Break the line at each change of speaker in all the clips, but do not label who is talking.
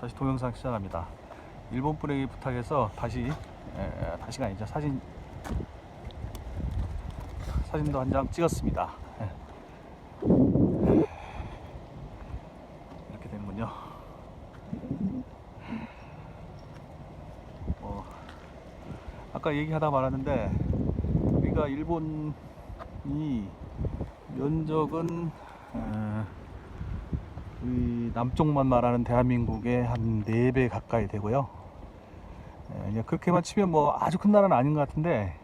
다시 동영상 시작합니다. 일본 분에게 부탁해서 다시 에, 다시가 아니죠 사진 사진도 한 장 찍었습니다. 예. 이렇게 되는군요. 어, 아까 얘기하다 말았는데 우리가 일본이 면적은 에, 이 남쪽만 말하는 대한민국의 한 4배 가까이 되고요. 예, 그렇게만 치면 뭐 아주 큰 나라는 아닌 것 같은데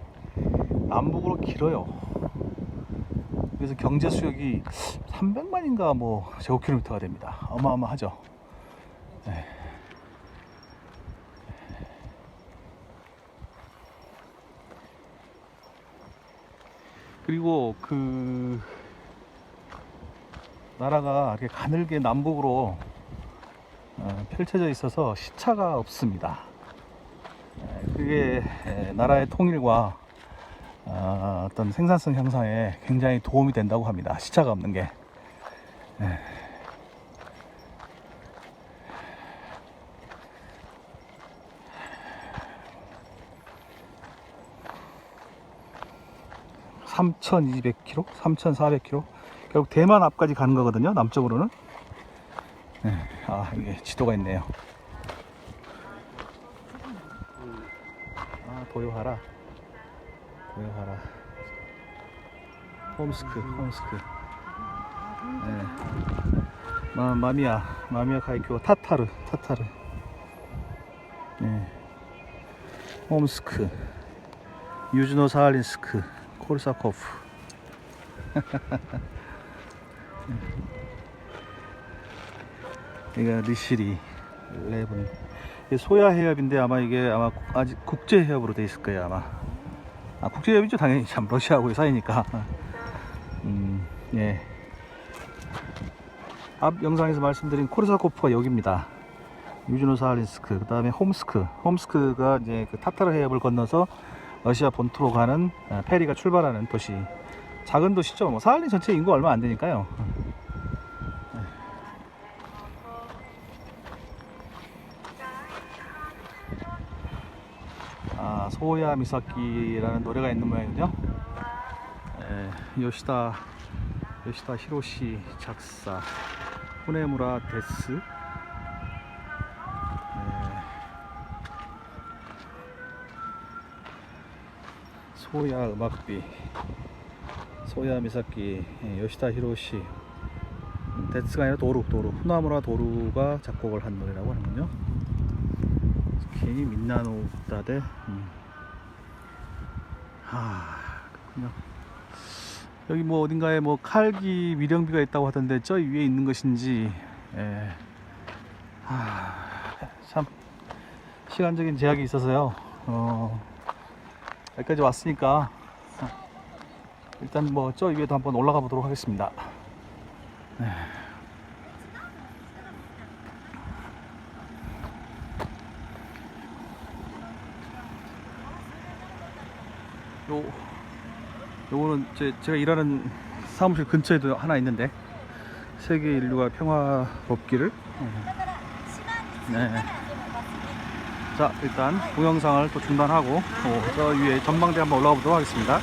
남북으로 길어요. 그래서 경제 수역이 300만인가 뭐 제곱킬로미터가 됩니다. 어마어마하죠. 예. 그리고 그 나라가 이렇게 가늘게 남북으로 어, 펼쳐져 있어서 시차가 없습니다. 에, 그게 에, 나라의 통일과 어, 어떤 생산성 향상에 굉장히 도움이 된다고 합니다. 시차가 없는 게. 에. (3200km) (3400km) 결국 대만 앞까지 가는 거거든요 남쪽으로는. 네. 아 이게 지도가 있네요. 아 도요하라. 도요하라. 홈스크 홈스크. 네. 마, 마미야 마미야 가이큐 타타르 타타르. 네. 홈스크. 유즈노 사할린스크 콜사코프 이거 리시리 레븐 소야 해협인데 아마 이게 아마 국- 아직 국제 해협으로 돼 있을 거예요 아마. 아 국제 해협이죠. 당연히 참 러시아하고 사이니까. 음, 예. 앞 영상에서 말씀드린 코르사코프가 여기입니다. 유즈노 사할린스크 그 다음에 홈스크. 홈스크가 이제 그 타타르 해협을 건너서 러시아 본토로 가는 아, 페리가 출발하는 도시. 작은 도시죠. 뭐 사할린 전체 인구 얼마 안 되니까요 아, 소야 미사키라는 노래가 있는 모양이군요. 에, 요시다 요시다 히로시 작사 후네무라 데스 에, 소야 음악비 소야 미사키 에, 요시다 히로시 음, 데스가 아니라 도루 도루 후나무라 도루가 작곡을 한 노래라고 하는군요. 괜히 민나노 따대 음. 하 그렇군요. 여기 뭐 어딘가에 뭐 칼기 위령비가 있다고 하던데 저 위에 있는 것인지 예. 하, 참 시간적인 제약이 있어서요. 어, 여기까지 왔으니까 일단 뭐 저 위에도 한번 올라가 보도록 하겠습니다 요 요거는 제, 제가 일하는 사무실 근처에도 하나 있는데 세계 인류가 평화롭기를 네. 자 일단 동영상을 또 중단하고 어, 저 위에 전망대 한번 올라가 보도록 하겠습니다